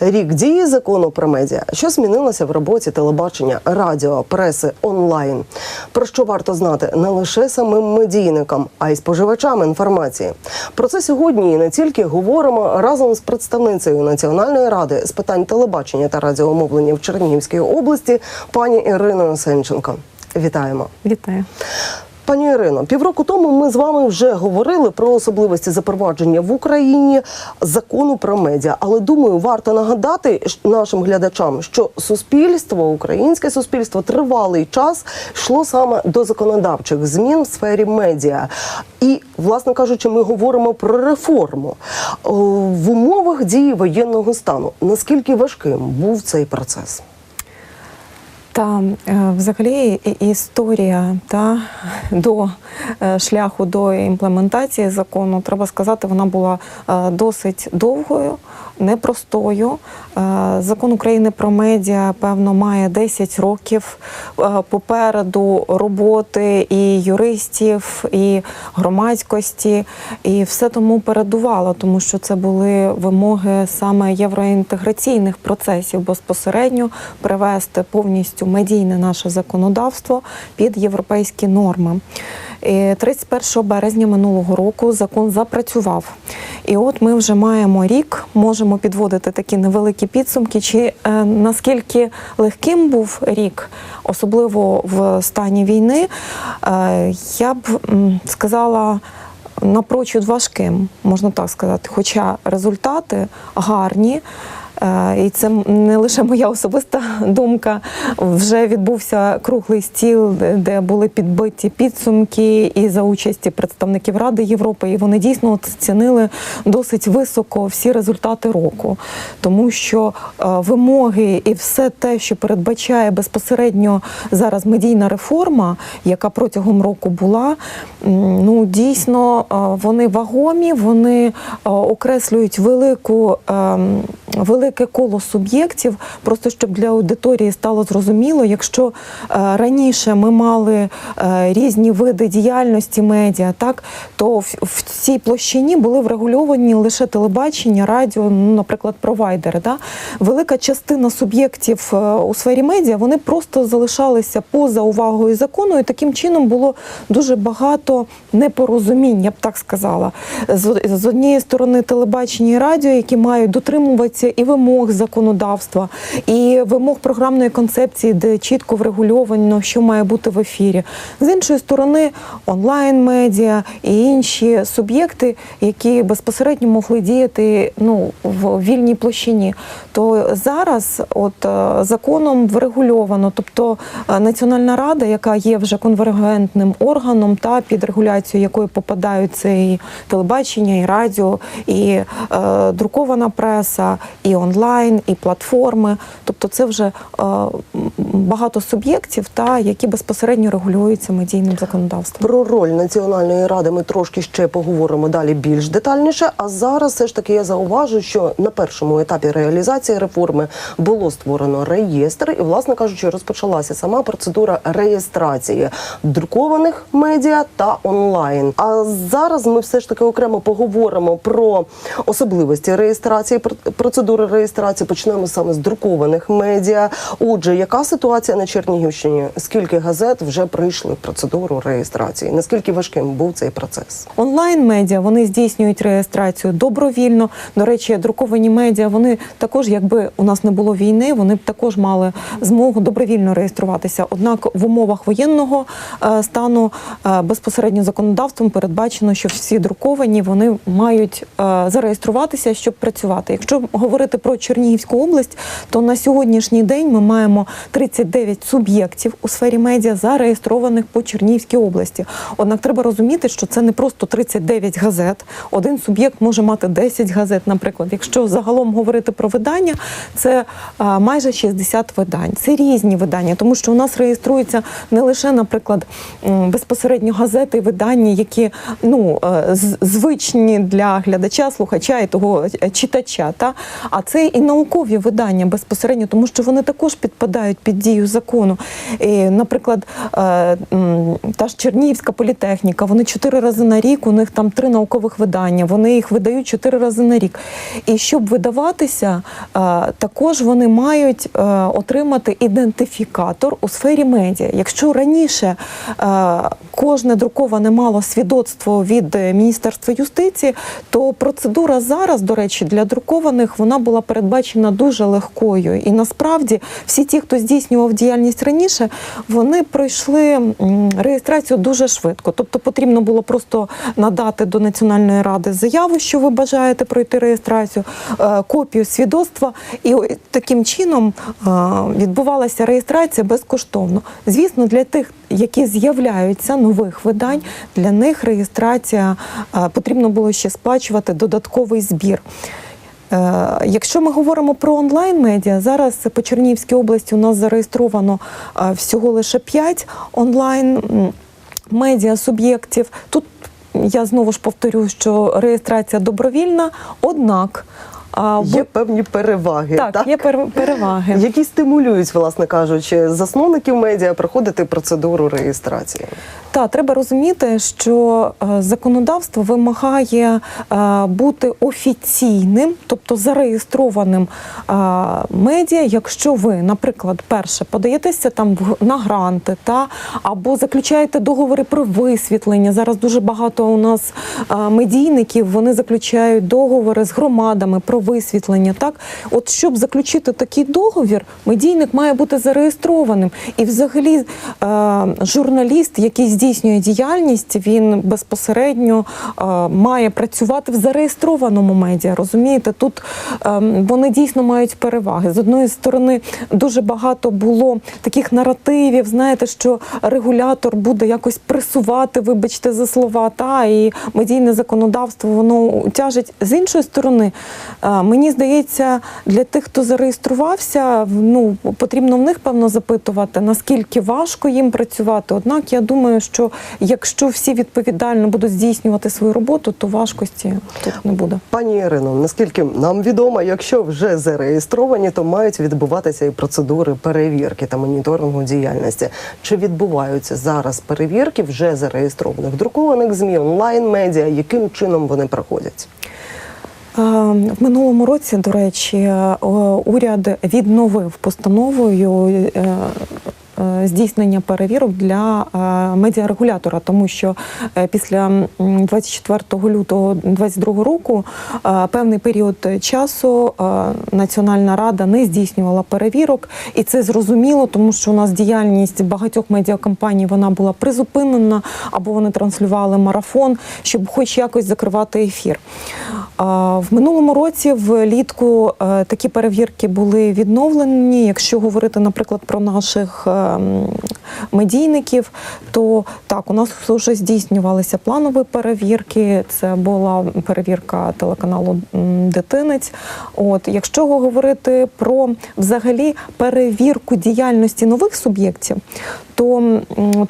Рік дії закону про медіа, що змінилося в роботі телебачення, радіо, преси онлайн. Про що варто знати не лише самим медійникам, а й споживачам інформації. Про це сьогодні і не тільки говоримо разом з представницею Національної ради з питань телебачення та радіомовлення в Чернігівській області, пані Іриною Сенченко. Вітаємо. Вітаю. Пані Ірино, півроку тому ми з вами вже говорили про особливості запровадження в Україні закону про медіа. Але думаю, варто нагадати нашим глядачам, що суспільство, українське суспільство, тривалий час йшло саме до законодавчих змін в сфері медіа. І, власне кажучи, ми говоримо про реформу в умовах дії воєнного стану. Наскільки важким був цей процес? Та е, взагалі історія та до е, шляху до імплементації закону, треба сказати, вона була е, досить довгою, непростою. Е, Закон України про медіа, певно, має 10 років е, попереду роботи і юристів, і громадськості, і все тому передувало, тому що це були вимоги саме євроінтеграційних процесів безпосередньо привести повністю медійне наше законодавство під європейські норми. І 31 березня минулого року закон запрацював. І от ми вже маємо рік, можемо підводити такі невеликі підсумки, чи е, наскільки легким був рік, особливо в стані війни, е, я б м, сказала. Напрочуд важким, можна так сказати. Хоча результати гарні, і це не лише моя особиста думка. Вже відбувся круглий стіл, де- були підбиті підсумки і за участі представників Ради Європи. І вони дійсно оцінили досить високо всі результати року, тому що е, вимоги і все те, що передбачає безпосередньо зараз медійна реформа, яка протягом року була, ну дійсно е, вони вагомі, вони е, окреслюють велику. ем, Велике коло суб'єктів, просто щоб для аудиторії стало зрозуміло, якщо е, раніше ми мали е, різні види діяльності медіа, так то в, цій площині були врегульовані лише телебачення, радіо, ну, наприклад, провайдери. Да? Велика частина суб'єктів е, у сфері медіа вони просто залишалися поза увагою закону, і таким чином було дуже багато непорозумінь, я б так сказала. З, однієї сторони телебачення і радіо, які мають дотримуватися і вимог законодавства, і вимог програмної концепції, де чітко врегульовано, що має бути в ефірі. З іншої сторони, онлайн-медіа і інші суб'єкти, які безпосередньо могли діяти ну, в вільній площині. То зараз, от е, законом врегульовано, тобто е, Національна рада, яка є вже конвергентним органом, та під регуляцію якої попадають це і телебачення, і радіо, і е, друкована преса, і онлайн, і платформи. Тобто, це вже е, багато суб'єктів, та які безпосередньо регулюються медійним законодавством. Про роль національної ради ми трошки ще поговоримо далі більш детальніше. А зараз все ж таки я зауважу, що на першому етапі реалізації реформи було створено реєстр, і, власне кажучи, розпочалася сама процедура реєстрації друкованих медіа та онлайн. А зараз ми все ж таки окремо поговоримо про особливості реєстрації пр- процедури реєстрації. Почнемо саме з друкованих медіа. Отже, яка ситуація на Чернігівщині? Скільки газет вже пройшли процедуру реєстрації? Наскільки важким був цей процес? Онлайн-медіа вони здійснюють реєстрацію добровільно. До речі, друковані медіа вони також, якби у нас не було війни, вони б також мали змогу добровільно реєструватися. Однак в умовах воєнного е, стану е, безпосередньо законодавством передбачено, що всі друковані вони мають е, зареєструватися, щоб працювати. Якщо говорити про Чернігівську область, то на сьогоднішній день ми маємо 39 суб'єктів у сфері медіа зареєстрованих по Чернігівській області. Однак треба розуміти, що це не просто 39 газет. Один суб'єкт може мати 10 газет, наприклад. Якщо загалом говорити про видання, це а, майже 60 видань. Це різні видання, тому що у нас реєструються не лише, наприклад, безпосередньо газети видання, які ну е, звичні для глядача, слухача і того е, читача. Та а це і наукові видання безпосередньо, тому що вони також підпадають під дію закону. Наприклад, е, та ж Чернігівська політехніка, вони чотири рази на рік, у них там три наукових видання, вони їх видають чотири рази на рік. І щоб видаватися, е, також вони мають е, отримати ідентифікатор у сфері медіа. Якщо раніше кожне друковане мало свідоцтво від Міністерства юстиції, то процедура зараз, до речі, для друкованих вона була передбачена дуже легкою. І насправді всі ті, хто здійснював діяльність раніше, вони пройшли реєстрацію дуже швидко. Тобто потрібно було просто надати до Національної ради заяву, що ви бажаєте пройти реєстрацію, е, копію свідоцтва, і таким чином е, відбувалася реєстрація безкоштовно. Звісно, для тих, які з'являються нових видань, для них реєстрація е, потрібно було ще сплачувати додатковий збір. Е, Якщо ми говоримо про онлайн-медіа, зараз по Чернігівській області у нас зареєстровано е, всього лише 5 онлайн-медіа суб'єктів. Тут я знову ж повторю, що реєстрація добровільна, однак Є певні переваги, так, так? є пер- переваги. які стимулюють, власне кажучи, засновників медіа проходити процедуру реєстрації. Та треба розуміти, що е, законодавство вимагає е, бути офіційним, тобто зареєстрованим е, медіа, якщо ви, наприклад, перше подаєтеся там на гранти, та або заключаєте договори про висвітлення. Зараз дуже багато у нас медійників вони заключають договори з громадами про висвітлення. Так, от щоб заключити такий договір, медійник має бути зареєстрованим. І, взагалі, е, журналіст, який здійснює діяльність, він безпосередньо е, має працювати в зареєстрованому медіа. Розумієте, тут е, вони дійсно мають переваги. З одної сторони, дуже багато було таких наративів. Знаєте, що регулятор буде якось пресувати, вибачте за слова, та і медійне законодавство воно тяжить. З іншої сторони, мені здається, для тих, хто зареєструвався, ну потрібно в них певно запитувати, наскільки важко їм працювати. Однак я думаю, що якщо всі відповідально будуть здійснювати свою роботу, то важкості тут не буде. Пані Ірино, наскільки нам відомо, якщо вже зареєстровані, то мають відбуватися і процедури перевірки та моніторингу діяльності. Чи відбуваються зараз перевірки вже зареєстрованих друкованих змі, онлайн медіа? Яким чином вони проходять? В минулому році, до речі, е, уряд відновив постановою е, здійснення перевірок для е, медіарегулятора, тому що е, після м, 24 лютого 2022 року е, певний період часу е, Національна рада не здійснювала перевірок, і це зрозуміло, тому що у нас діяльність багатьох медіакомпаній вона була призупинена або вони транслювали марафон, щоб хоч якось закривати ефір. В минулому році влітку е, такі перевірки були відновлені. Якщо говорити, наприклад, про наших е, медійників, то так, у нас вже здійснювалися планові перевірки. Це була перевірка телеканалу Дитинець. От, якщо говорити про взагалі перевірку діяльності нових суб'єктів, то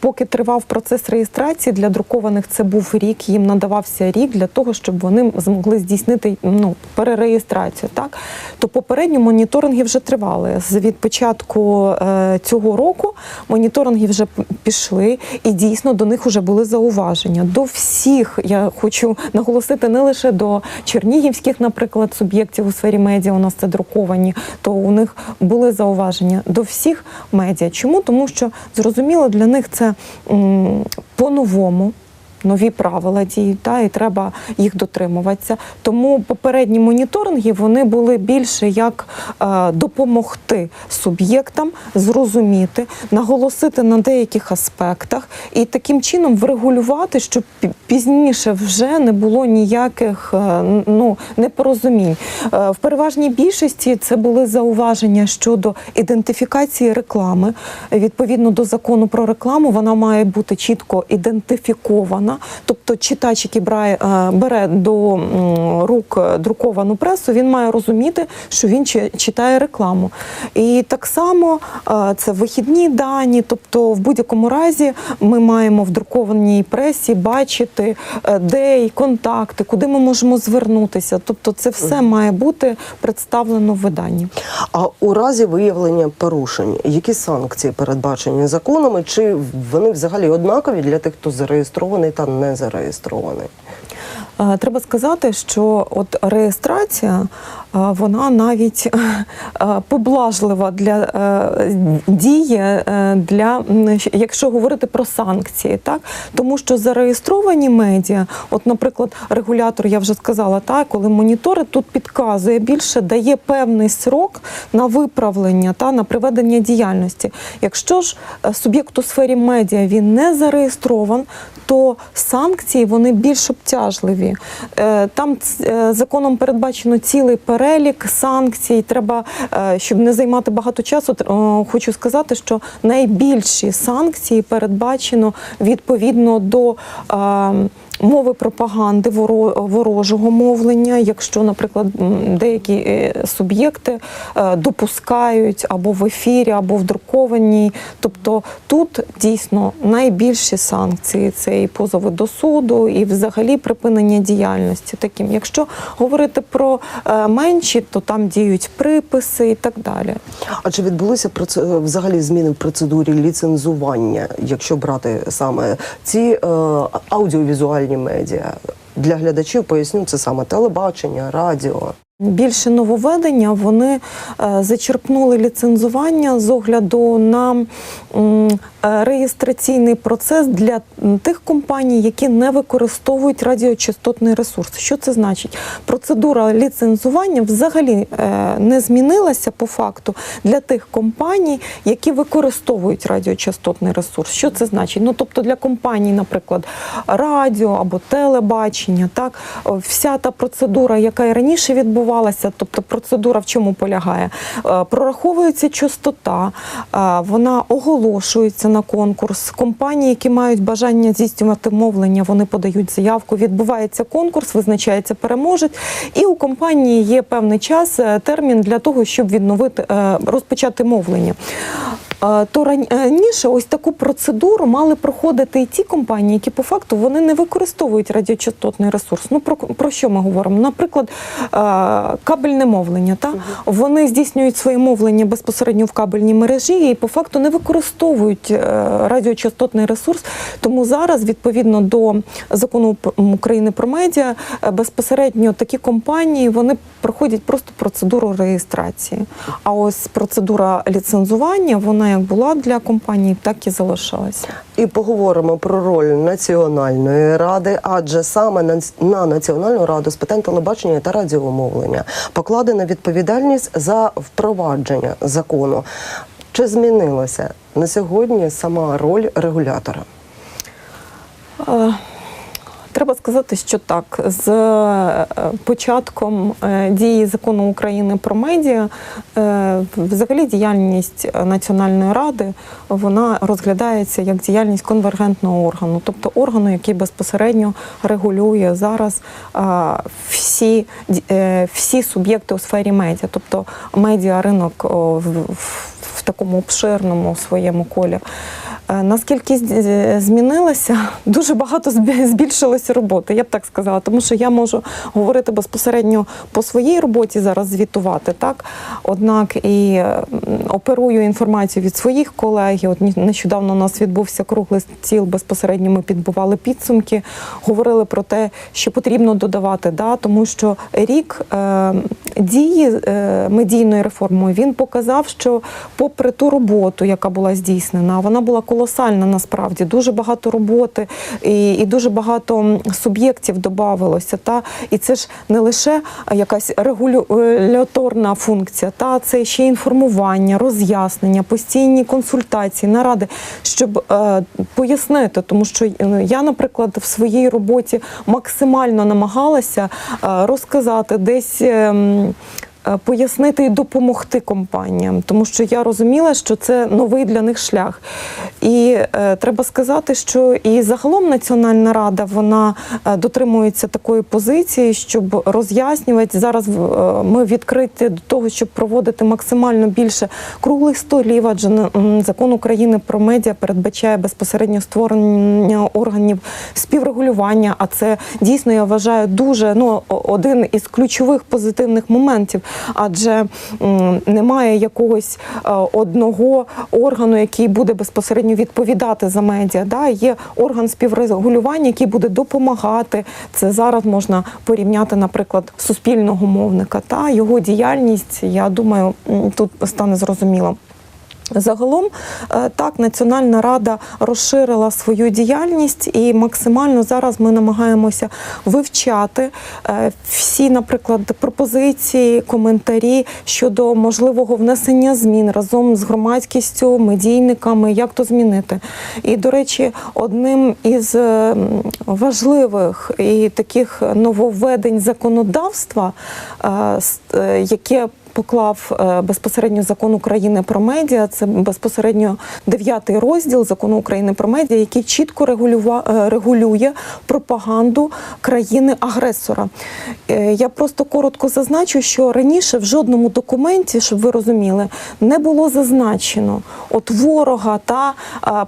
поки тривав процес реєстрації для друкованих, це був рік. Їм надавався рік для того, щоб вони змогли здійснити ну перереєстрацію. Так то попередньо моніторинги вже тривали. З від початку е, цього року моніторинги вже пішли, і дійсно до них вже були зауваження. До всіх я хочу наголосити не лише до чернігівських, наприклад, суб'єктів у сфері медіа. У нас це друковані, то у них були зауваження до всіх медіа. Чому? Тому що зрозуміло для них це по-новому. Нові правила діють, та, і треба їх дотримуватися. Тому попередні моніторинги вони були більше як е, допомогти суб'єктам зрозуміти, наголосити на деяких аспектах і таким чином врегулювати, щоб пізніше вже не було ніяких е, ну, непорозумінь. Е, в переважній більшості це були зауваження щодо ідентифікації реклами. Відповідно до закону про рекламу, вона має бути чітко ідентифікована. Друкована. Тобто читач, який брає, е, бере до рук е, друковану пресу, він має розуміти, що він чи- читає рекламу. І так само е, це вихідні дані, тобто в будь-якому разі ми маємо в друкованій пресі бачити, де і контакти, куди ми можемо звернутися. Тобто, це все має бути представлено в виданні. А у разі виявлення порушень, які санкції передбачені законами, чи вони взагалі однакові для тих, хто зареєстрований та не зареєстрований? Е, Треба сказати, що от реєстрація е, вона навіть е, поблажлива для дії для якщо говорити про санкції, так тому що зареєстровані медіа, от, наприклад, регулятор, я вже сказала, так коли моніторить, тут підказує більше, дає певний срок на виправлення та на приведення діяльності. Якщо ж суб'єкт у сфері медіа він не зареєстрован, то санкції вони більш обтяжливі. Е, Там е, законом передбачено цілий перелік санкцій. Треба, е, щоб не займати багато часу, хочу сказати, що найбільші санкції передбачено відповідно до. Мови пропаганди воро- ворожого мовлення, якщо, наприклад, деякі е, суб'єкти е, допускають або в ефірі, або в друкованій. Тобто тут дійсно найбільші санкції це і позови до суду, і взагалі припинення діяльності. Таким, якщо говорити про е, менші, то там діють приписи і так далі. А чи відбулися взагалі зміни в процедурі ліцензування, якщо брати саме ці аудіовізуальні медіа? Для глядачів поясню, це саме телебачення, радіо. Більше нововведення вони е, зачерпнули ліцензування з огляду на е, реєстраційний процес для тих компаній, які не використовують радіочастотний ресурс. Що це значить? Процедура ліцензування взагалі е, не змінилася по факту для тих компаній, які використовують радіочастотний ресурс. Що це значить? Ну тобто для компаній, наприклад, радіо або телебачення, так вся та процедура, яка і раніше відбувалася, тобто процедура в чому полягає? Е, Прораховується частота, е, вона оголошується на конкурс. Компанії, які мають бажання здійснювати мовлення, вони подають заявку. Відбувається конкурс, визначається переможець, і у компанії є певний час, е, термін для того, щоб відновити розпочати мовлення. Е, То ран- раніше ось таку процедуру мали проходити і ті компанії, які по факту вони не використовують радіочастотний ресурс. Ну про, про що ми говоримо? Наприклад, е, кабельне мовлення. Та вони здійснюють своє мовлення безпосередньо в кабельній мережі і по факту не використовують е, радіочастотний ресурс. Тому зараз, відповідно до закону України про медіа, е, безпосередньо такі компанії вони проходять просто процедуру реєстрації. А ось процедура ліцензування, вона як була для компаній, так і залишилася. І поговоримо про роль національної ради, адже саме на, на національну раду з питань телебачення та радіомовлення покладена відповідальність за впровадження закону. Чи змінилася на сьогодні сама роль регулятора? Е, Треба сказати, що так, з е, початком е, дії закону України про медіа, е, взагалі діяльність Національної ради вона розглядається як діяльність конвергентного органу, тобто органу, який безпосередньо регулює зараз всі, всі суб'єкти у сфері медіа, тобто медіа ринок в такому обширному своєму колі. Е, Наскільки з- змінилося, дуже багато збі- збільшилося роботи, я б так сказала, тому що я можу говорити безпосередньо по своїй роботі зараз звітувати, так однак і оперую інформацію від своїх колег. От нещодавно у нас відбувся круглий стіл. Безпосередньо ми підбивали підсумки, говорили про те, що потрібно додавати, да, тому що рік е, дії е, медійної реформи він показав, що попри ту роботу, яка була здійснена, вона була колосальна насправді. Дуже багато роботи і, і дуже багато суб'єктів додавалося. Та і це ж не лише якась регуляторна функція, та це ще інформування, роз'яснення, постійні консультації, наради, щоб е, пояснити, тому що е, я, наприклад, в своїй роботі максимально намагалася е, розказати десь. е, пояснити і допомогти компаніям, тому що я розуміла, що це новий для них шлях. І е, треба сказати, що і загалом Національна рада вона е, дотримується такої позиції, щоб роз'яснювати зараз. е, Ми відкриті до того, щоб проводити максимально більше круглих столів, адже закон України про медіа передбачає безпосередньо створення органів співрегулювання. А це дійсно я вважаю дуже ну один із ключових позитивних моментів, адже немає якогось е, одного органу, який буде безпосередньо відповідати за медіа. Да? Є орган співрегулювання, який буде допомагати. Це зараз можна порівняти, наприклад, суспільного мовника та його діяльність. Я думаю, тут стане зрозуміло. Загалом е, так Національна рада розширила свою діяльність, і максимально зараз ми намагаємося вивчати е, всі, наприклад, пропозиції, коментарі щодо можливого внесення змін разом з громадськістю, медійниками, як то змінити. І, до речі, одним із важливих і таких нововведень законодавства, е, яке поклав е, безпосередньо закон України про медіа. Це безпосередньо дев'ятий розділ закону України про медіа, який чітко е, регулює пропаганду країни-агресора. Е, Я просто коротко зазначу, що раніше в жодному документі, щоб ви розуміли, не було зазначено от ворога та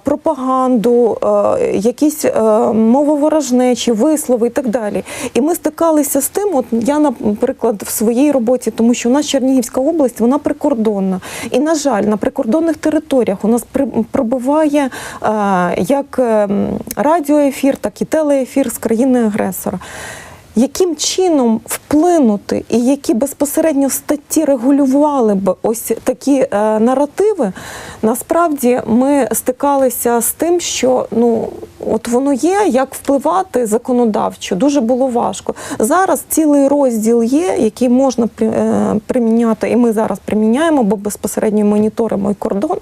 пропаганду, якісь мововорожнечі, вислови і так далі. І ми стикалися з тим, от я, наприклад, в своїй роботі, тому що у нас Чернігівська область, вона прикордонна. І, на жаль, на прикордонних територіях у нас пробиває е, як е, м, радіоефір, так і телеефір з країни-агресора. Яким чином вплинути і які безпосередньо статті регулювали б ось такі е, наративи? Насправді ми стикалися з тим, що ну от воно є, як впливати законодавчо. Дуже було важко. Зараз цілий розділ є, який можна е, приміняти, і ми зараз приміняємо, бо безпосередньо моніторимо і кордон.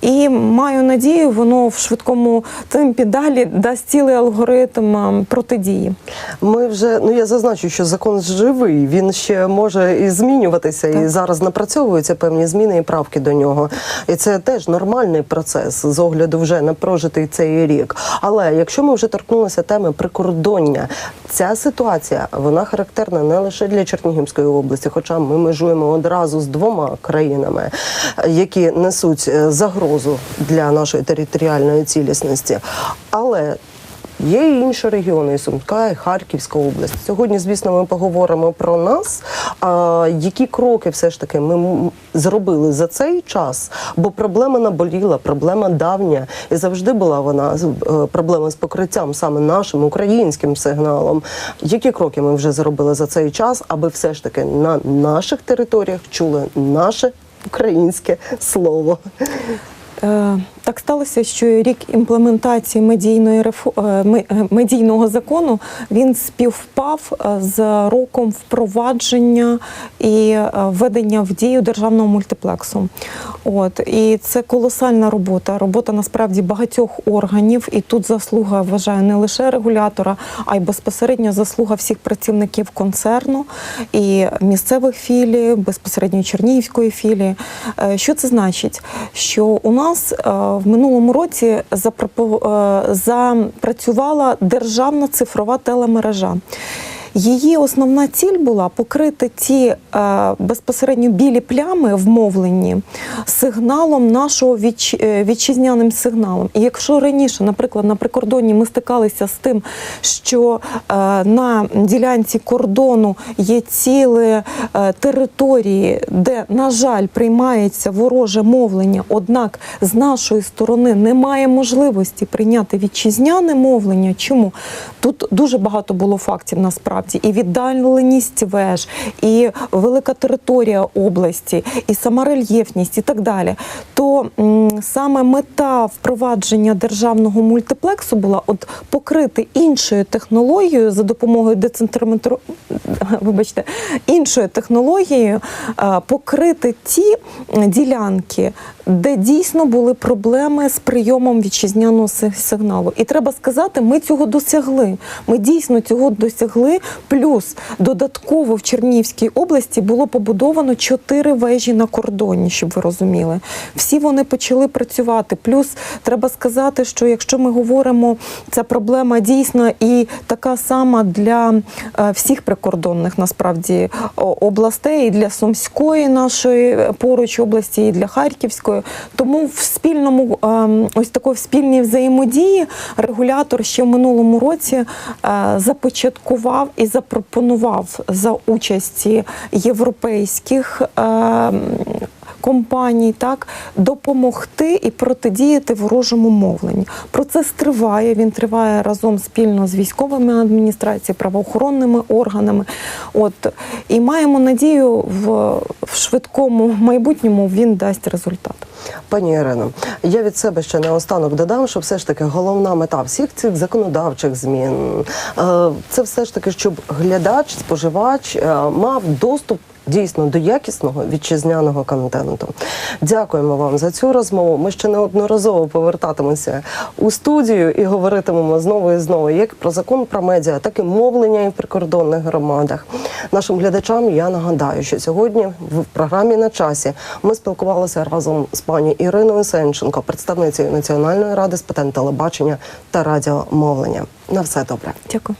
І маю надію, воно в швидкому темпі далі дасть цілий алгоритм протидії. Ми вже ну я зазначу, що закон живий. Він ще може і змінюватися, і зараз напрацьовуються певні зміни і правки до нього. І це теж нормальний процес з огляду вже на прожитий цей рік. Але якщо ми вже торкнулися теми прикордоння, ця ситуація вона характерна не лише для Чернігівської області, хоча ми межуємо одразу з двома країнами, які несуть е, загрозу для нашої територіальної цілісності. Але Є і інші регіони, і Сумська, і Харківська область. Сьогодні, звісно, ми поговоримо про нас. А, які кроки все ж таки ми зробили за цей час? Бо проблема наболіла, проблема давня, і завжди була вона е, проблема з покриттям саме нашим українським сигналом. Які кроки ми вже зробили за цей час, аби все ж таки на наших територіях чули наше українське слово? Е, Так сталося, що рік імплементації медійної е, е, медійного закону він співпав з роком впровадження і введення в дію державного мультиплексу. От і це колосальна робота. Робота насправді багатьох органів. І тут заслуга вважаю не лише регулятора, а й безпосередньо заслуга всіх працівників концерну і місцевих філій, безпосередньо Чернігівської філії. Що це значить? Що у нас е, в минулому році е, запрацювала державна цифрова телемережа. Її основна ціль була покрити ті е, безпосередньо білі плями в мовленні сигналом нашого вітч, е, вітчизняним сигналом. І якщо раніше, наприклад, на прикордонні ми стикалися з тим, що е, на ділянці кордону є цілі е, території, де, на жаль, приймається вороже мовлення, однак з нашої сторони немає можливості прийняти вітчизняне мовлення. Чому? Тут дуже багато було фактів насправді. І віддаленість веж, і велика територія області, і сама рельєфність, і так далі. То саме мета впровадження державного мультиплексу була от покрити іншою технологією за допомогою децентрометру, вибачте, іншою технологією е, покрити ті ділянки, де дійсно були проблеми з прийомом вітчизняного сигналу. І треба сказати, ми цього досягли. Ми дійсно цього досягли Плюс додатково в Чернігівській області було побудовано чотири вежі на кордоні, щоб ви розуміли. Всі вони почали працювати. Плюс треба сказати, що якщо ми говоримо, ця проблема дійсно і така сама для е, всіх прикордонних насправді областей, і для Сумської нашої е, поруч області, і для Харківської. Тому в спільному ем, ось такої спільній взаємодії регулятор ще в минулому році е, започаткував і запропонував за участі європейських. Компаній так допомогти і протидіяти ворожому мовленню. Процес триває. Він триває разом спільно з військовими адміністраціями, правоохоронними органами. От і маємо надію в, в швидкому майбутньому він дасть результат. Пані Ірино, я від себе ще наостанок додам, що все ж таки головна мета всіх цих законодавчих змін е, це все ж таки, щоб глядач, споживач е, мав доступ. Дійсно до якісного вітчизняного контенту. Дякуємо вам за цю розмову. Ми ще неодноразово повертатимемося у студію і говоритимемо знову і знову як про закон про медіа, так і мовлення і в прикордонних громадах. Нашим глядачам я нагадаю, що сьогодні в програмі на часі ми спілкувалися разом з пані Іриною Сенченко, представницею Національної ради з питань телебачення та радіомовлення. На все добре. Дякую.